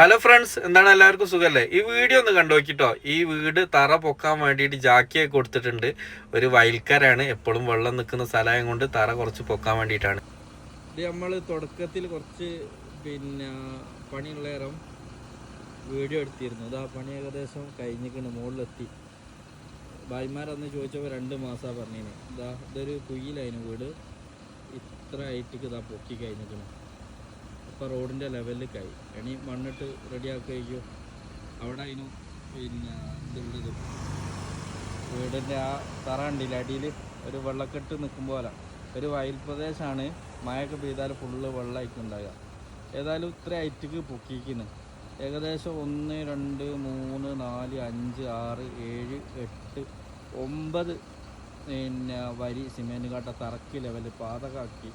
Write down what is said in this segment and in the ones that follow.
Hello friends എന്താണ് എല്ലാവർക്കും സുഖമല്ലേ ഈ വീഡിയോ ഒന്ന് കണ്ടു നോക്കിട്ടോ. ഈ വീട് തറ പൊക്കാൻ വേണ്ടിയിട്ട് ജാക്കിയെ കൊടുത്തിട്ടുണ്ട്. ഒരു വയൽക്കാരാണ് എപ്പോഴും വെള്ളം നിൽക്കുന്ന സ്ഥലം കൊണ്ട് തറ കുറച്ച് പൊക്കാൻ വേണ്ടിയിട്ടാണ്. ഇത് നമ്മൾ തുടക്കത്തിൽ കുറച്ച് പിന്നെ പണിയുള്ള നേരം വീഡിയോ എടുത്തിരുന്നു. ഇതാ പണി ഏകദേശം കഴിഞ്ഞിട്ടുണ്ട് മുകളിലെത്തി. ഭായിമാരന്ന് ചോദിച്ചപ്പോൾ രണ്ട് മാസമാണ് പറഞ്ഞിന്. ഇതാ ഇതൊരു കുയിലായിരുന്നു വീട്. ഇത്ര ഹൈറ്റിക്ക് ഇതാ പൊക്കി കഴിഞ്ഞിരിക്കണം അപ്പോൾ റോഡിന്റെ ലെവലിലേക്കായി. ഇനി മണ്ണിട്ട് റെഡിയാക്കുകയോ അവിടെ അതിന് പിന്നെ ഇതുള്ളത് വീടിന്റെ ആ തറ ഉണ്ടില്ല അടിയിൽ ഒരു വെള്ളക്കെട്ട് നിൽക്കും പോലെ ഒരു വയൽ പ്രദേശമാണ് മഴയൊക്കെ പെയ്താൽ ഫുള്ള് വെള്ളമായിരിക്കും ഉണ്ടാകുക ഏതായാലും ഇത്ര ഹൈറ്റിക്ക് പൊക്കിക്കുന്നു ഏകദേശം ഒന്ന് രണ്ട് മൂന്ന് നാല് അഞ്ച് ആറ് ഏഴ് എട്ട് ഒമ്പത് പിന്നെ വരി സിമെന്റ് കാട്ട തറക്കി ലെവൽ പാതകാക്കി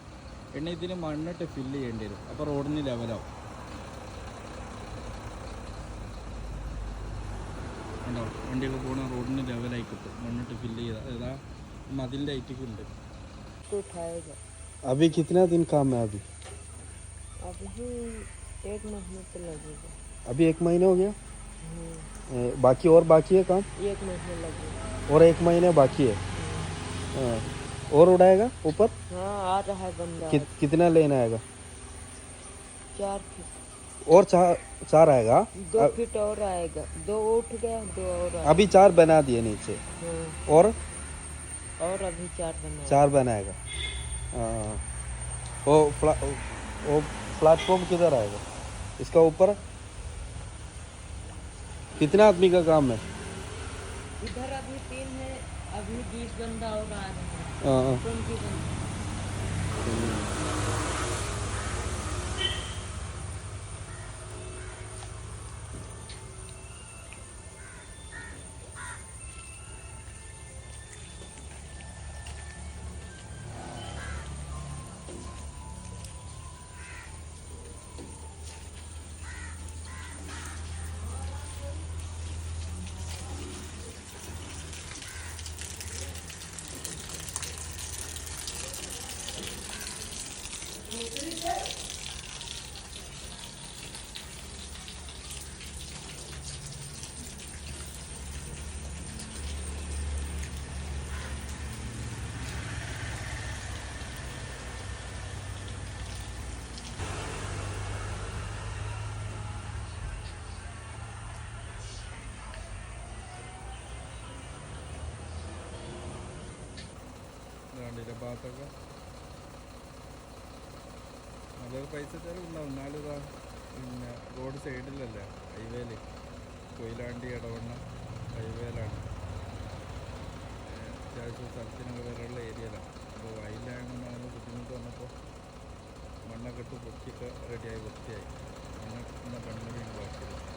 എണ്ണ ഇതിന് മണ്ണിട്ട് ഫില്ല് ചെയ്യേണ്ടി വരും അപ്പോൾ റോഡിന് ലെവലാവും ഉണ്ടോ വണ്ടിയൊക്കെ പോകണ റോഡിന് ലെവലായി കിട്ടും മണ്ണിട്ട് ഫില്ല് ചെയ്ത ഏതാ മതിലിൻ്റെ ഐറ്റിക്ക് ഉണ്ട് तो उठाएगा अभी कितना दिन काम है अभी अभी एक महीने तो लगेगा अभी एक महीने हो गया हम्म, ए, बाकी और बाकी है काम एक महीने लगेगा और एक महीने बाकी है हाँ। और उड़ाएगा? ऊपर? हाँ आ रहा है बंदा। कि, कितना लेना आएगा? चार फीट। और चार चार आएगा? दो फीट और आएगा। दो उठ गया दो और आएगा। अभी चार बना दिए नीचे। हाँ, और? और अभी चार बना चार बनाएगा हाँ। वो फ्ला, वो प्लेटफॉर्म किधर आएगा? इसका ऊपर? कितना आदमी का काम है? इधर अभी तीन है अभी बीस बंदा और आ रहे हैं। കണ്ടില്ല ഭാഗത്തൊക്കെ നല്ലൊരു പൈസ ചെലവുണ്ടാവും എന്നാലും ഇതാ പിന്നെ റോഡ് സൈഡിലല്ലേ ഹൈവേയിൽ കൊയിലാണ്ടി ഇടവണ്ണ ഹൈവേയിലാണ് അത്യാവശ്യം സ്ഥലത്തിനൊക്കെ വരെയുള്ള ഏരിയയിലാണ് അപ്പോൾ വയലായതുകൊണ്ട് അങ്ങനെ ബുദ്ധിമുട്ട് വന്നപ്പോൾ മണ്ണൊക്കെ ഇട്ട് പൊക്കിയൊക്കെ റെഡിയായി വൃത്തിയായി. അങ്ങനെ പെണ്ണുകൂടി ബാക്കിയുള്ളത്.